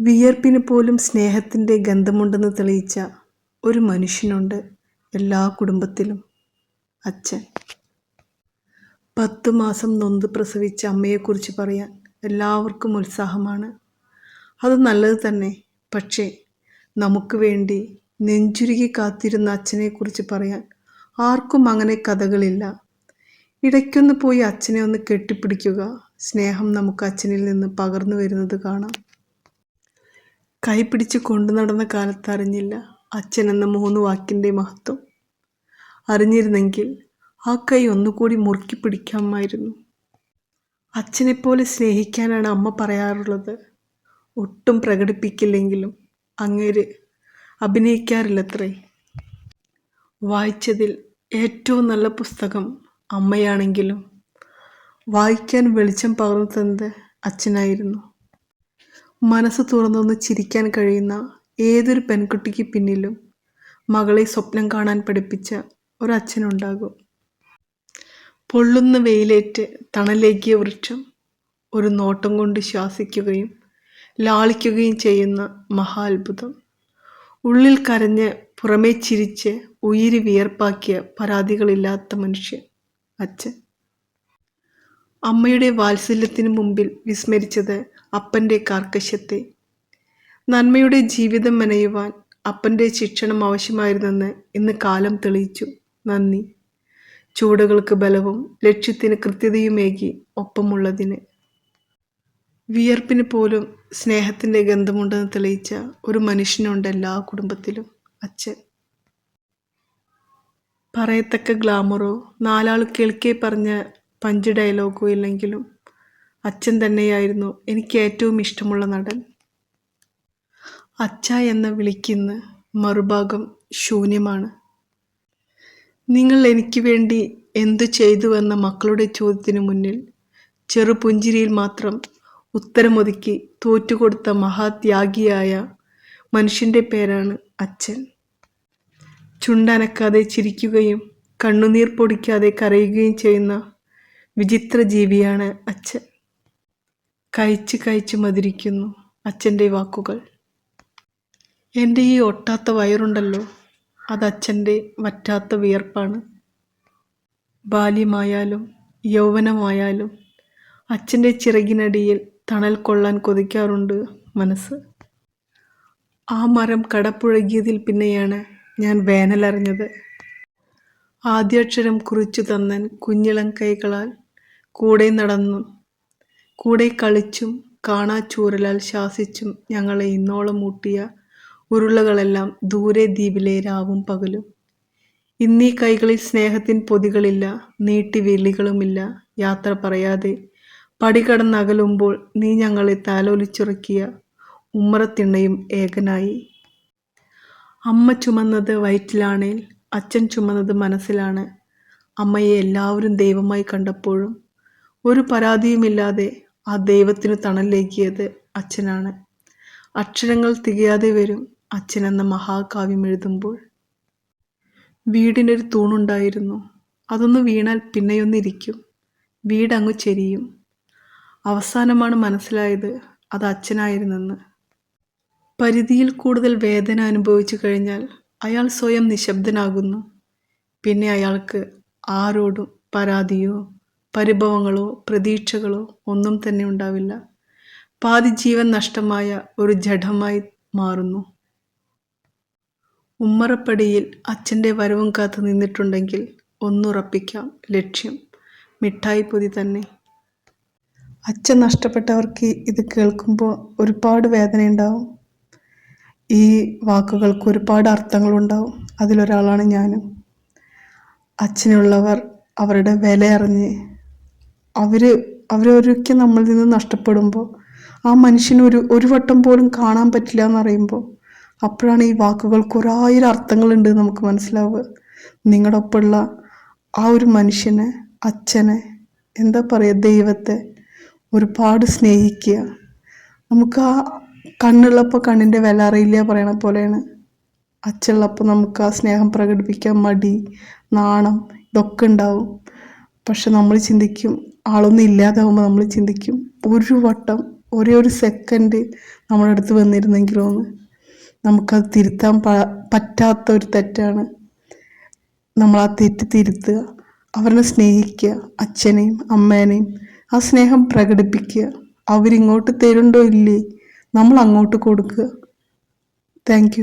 വിയർപ്പിന് പോലും സ്നേഹത്തിന്റെ ഗന്ധമുണ്ടെന്ന് തെളിയിച്ച ഒരു മനുഷ്യനുണ്ട് എല്ലാ കുടുംബത്തിലും അച്ഛൻ. പത്തു മാസം നൊന്ത് പ്രസവിച്ച അമ്മയെക്കുറിച്ച് പറയാൻ എല്ലാവർക്കും ഉത്സാഹമാണ്. അത് നല്ലത് തന്നെ. പക്ഷേ നമുക്ക് വേണ്ടി നെഞ്ചുരുകി കാത്തിരുന്ന അച്ഛനെക്കുറിച്ച് പറയാൻ ആർക്കും അങ്ങനെ കഥകളില്ല. ഇടയ്ക്കൊന്ന് പോയി അച്ഛനെ ഒന്ന് കെട്ടിപ്പിടിക്കുക. സ്നേഹം നമുക്ക് അച്ഛനിൽ നിന്ന് പകർന്നു വരുന്നത് കാണാം. കൈ പിടിച്ച് കൊണ്ടു നടന്ന കാലത്ത് അറിഞ്ഞില്ല അച്ഛൻ എന്ന മൂന്ന് വാക്കിന്റെ മഹത്വം. അറിഞ്ഞിരുന്നെങ്കിൽ ആ കൈ ഒന്നുകൂടി മുറുക്കി പിടിക്കാമായിരുന്നു. അച്ഛനെപ്പോലെ സ്നേഹിക്കാനാണ് അമ്മ പറയാറുള്ളത്. ഒട്ടും പ്രകടിപ്പിക്കില്ലെങ്കിലും അങ്ങേര് അഭിനയിക്കാറില്ലത്രേ. വായിച്ചതിൽ ഏറ്റവും നല്ല പുസ്തകം അമ്മയാണെങ്കിലും വായിക്കാൻ വെളിച്ചം പകർന്നു തന്നത് അച്ഛനായിരുന്നു. മനസ്സ് തുറന്നൊന്ന് ചിരിക്കാൻ കഴിയുന്ന ഏതൊരു പെൺകുട്ടിക്ക് പിന്നിലും മകളെ സ്വപ്നം കാണാൻ പഠിപ്പിച്ച ഒരച്ഛനുണ്ടാകും. പൊള്ളുന്ന വെയിലേറ്റ് തണലേക്കിയ വൃക്ഷം ഒരു നോട്ടം കൊണ്ട് ശ്വാസിക്കുകയും ലാളിക്കുകയും ചെയ്യുന്ന മഹാത്ഭുതം. ഉള്ളിൽ കരഞ്ഞ് പുറമേ ചിരിച്ച് ഉയിരി വിയർപ്പാക്കിയ പരാതികളില്ലാത്ത മനുഷ്യൻ അച്ഛൻ. അമ്മയുടെ വാത്സല്യത്തിന് മുമ്പിൽ വിസ്മരിച്ചത് അപ്പന്റെ കാർക്കശ്യത്തെ. നന്മയുടെ ജീവിതം മെനയുവാൻ അപ്പന്റെ ശിക്ഷണം ആവശ്യമായിരുന്നെന്ന് ഇന്ന് കാലം തെളിയിച്ചു. നന്ദി. ചൂടുകൾക്ക് ബലവും ലക്ഷ്യത്തിന് കൃത്യതയുമേകി ഒപ്പമുള്ളതിന്. വിയർപ്പിന് പോലും സ്നേഹത്തിന്റെ ഗന്ധമുണ്ടെന്ന് തെളിയിച്ച ഒരു മനുഷ്യനുണ്ട് എല്ലാ കുടുംബത്തിലും. അച്ഛൻ. പറയത്തക്ക ഗ്ലാമറോ നാലാൾ കേൾക്കേ പറഞ്ഞ പഞ്ച് ഡയലോഗോ ഇല്ലെങ്കിലും അച്ഛൻ തന്നെയായിരുന്നു എനിക്ക് ഏറ്റവും ഇഷ്ടമുള്ള നടൻ. അച്ഛ എന്ന് വിളിക്കുന്ന മറുഭാഗം ശൂന്യമാണ്. നിങ്ങൾ എനിക്ക് വേണ്ടി എന്തു ചെയ്തുവെന്ന മക്കളുടെ ചോദ്യത്തിനു മുന്നിൽ ചെറുപുഞ്ചിരിയിൽ മാത്രം ഉത്തരമൊതുക്കി തോറ്റുകൊടുത്ത മഹാത്യാഗിയായ മനുഷ്യന്റെ പേരാണ് അച്ഛൻ. ചുണ്ടനക്കാതെ ചിരിക്കുകയും കണ്ണുനീർ പൊടിക്കാതെ കരയുകയും ചെയ്യുന്ന വിചിത്ര ജീവിയാണ് അച്ഛൻ. കഴിച്ച് കഴിച്ച് മതിരിക്കുന്നു അച്ഛന്റെ വാക്കുകൾ. എന്റെ ഈ ഒട്ടാത്ത വയറുണ്ടല്ലോ അത് അച്ഛന്റെ വറ്റാത്ത വിയർപ്പാണ്. ബാല്യമായാലും യൗവനമായാലും അച്ഛന്റെ ചിറകിനടിയിൽ തണൽ കൊള്ളാൻ കൊതിക്കാറുണ്ട് മനസ്സ്. ആ മരം കടപ്പുഴകിയതിൽ പിന്നെയാണ് ഞാൻ വേനലറിഞ്ഞത്. ആദ്യാക്ഷരം കുറിച്ചു തന്നൻ കുഞ്ഞിളം കൈകളാൽ കൂടെ നടന്നും കൂടെ കളിച്ചും കാണാച്ചൂരലാൽ ശാസിച്ചും ഞങ്ങളെ ഇന്നോളം മൂട്ടിയ ഉരുളകളെല്ലാം ദൂരെ ദ്വീപിലെ രാവും പകലും. ഇന്നീ കൈകളിൽ സ്നേഹത്തിൻ പൊതികളില്ല നീട്ടി വിളികളുമില്ല യാത്ര പറയാതെ പടി കടന്നകലുമ്പോൾ നീ ഞങ്ങളെ താലോലിച്ചുറക്കിയ ഉമ്മറത്തിണ്ണയും ഏകനായി. അമ്മ ചുമന്നത് വയറ്റിലാണേൽ അച്ഛൻ ചുമന്നത് മനസ്സിലാണ്. അമ്മയെ എല്ലാവരും ദൈവമായി കണ്ടപ്പോഴും ഒരു പരാതിയുമില്ലാതെ ആ ദൈവത്തിന് തണലേക്കിയത് അച്ഛനാണ്. അക്ഷരങ്ങൾ തികയാതെ വരും അച്ഛൻ എന്ന മഹാകാവ്യം എഴുതുമ്പോൾ. വീടിനൊരു തൂണുണ്ടായിരുന്നു. അതൊന്ന് വീണാൽ പിന്നെയൊന്നിരിക്കും. വീടങ്ങു ചെരിയും. അവസാനമാണ് മനസ്സിലായത് അത് അച്ഛനായിരുന്നെന്ന്. പരിധിയിൽ കൂടുതൽ വേദന അനുഭവിച്ചു കഴിഞ്ഞാൽ അയാൾ സ്വയം നിശബ്ദനാകുന്നു. പിന്നെ അയാൾക്ക് ആരോടും പരാതിയോ പരിഭവങ്ങളോ പ്രതീക്ഷകളോ ഒന്നും തന്നെ ഉണ്ടാവില്ല. പാതി ജീവൻ നഷ്ടമായ ഒരു ജഡമായി മാറുന്നു. ഉമ്മറപ്പടിയിൽ അച്ഛന്റെ വരവും കാത്തു നിന്നിട്ടുണ്ടെങ്കിൽ ഒന്നുറപ്പിക്കാം ലക്ഷ്യം. മിഠായി പൊതി തന്നെ. അച്ഛൻ നഷ്ടപ്പെട്ടവർക്ക് ഇത് കേൾക്കുമ്പോൾ ഒരുപാട് വേദനയുണ്ടാവും ഈ വാക്കുകൾക്ക് ഒരുപാട് അർത്ഥങ്ങളുണ്ടാവും അതിലൊരാളാണ് ഞാനും. അച്ഛനുള്ളവർ അവരുടെ വില അറിഞ്ഞ് അവർ അവരൊരിക്കൽ നമ്മളിൽ നിന്ന് നഷ്ടപ്പെടുമ്പോൾ ആ മനുഷ്യന് ഒരു ഒരു വട്ടം പോലും കാണാൻ പറ്റില്ല എന്ന് അറിയുമ്പോൾ അപ്പോഴാണ് ഈ വാക്കുകൾക്ക് ഒരായിരം അർത്ഥങ്ങളുണ്ട് നമുക്ക് മനസ്സിലാവുക. നിങ്ങളുടെ ഒപ്പമുള്ള ആ ഒരു മനുഷ്യനെ അച്ഛനെ എന്താ പറയുക ദൈവത്തെ ഒരുപാട് സ്നേഹിക്കുക. നമുക്ക് ആ കണ്ണുള്ളപ്പോൾ കണ്ണിന്റെ വില അറിയില്ല പറയണ പോലെയാണ്. അച്ഛനുള്ളപ്പോൾ നമുക്ക് ആ സ്നേഹം പ്രകടിപ്പിക്കാൻ മടി നാണം ഇതൊക്കെ ഉണ്ടാവും. പക്ഷെ നമ്മൾ ചിന്തിക്കും ആളൊന്നും ഇല്ലാതാവുമ്പോൾ നമ്മൾ ചിന്തിക്കും ഒരു വട്ടം ഒരേ ഒരു സെക്കൻഡ് നമ്മുടെ അടുത്ത് വന്നിരുന്നെങ്കിലോ നമുക്കത് തിരുത്താൻ പറ്റാത്ത ഒരു തെറ്റാണ്. നമ്മൾ ആ തെറ്റ് തിരുത്തുക അവരെ സ്നേഹിക്കുക അച്ഛനെയും അമ്മേനെയും ആ സ്നേഹം പ്രകടിപ്പിക്കുക. അവരിങ്ങോട്ട് തരുണ്ടോ ഇല്ലേ? നമ്മൾ അങ്ങോട്ട് കൊടുക്കുക. താങ്ക്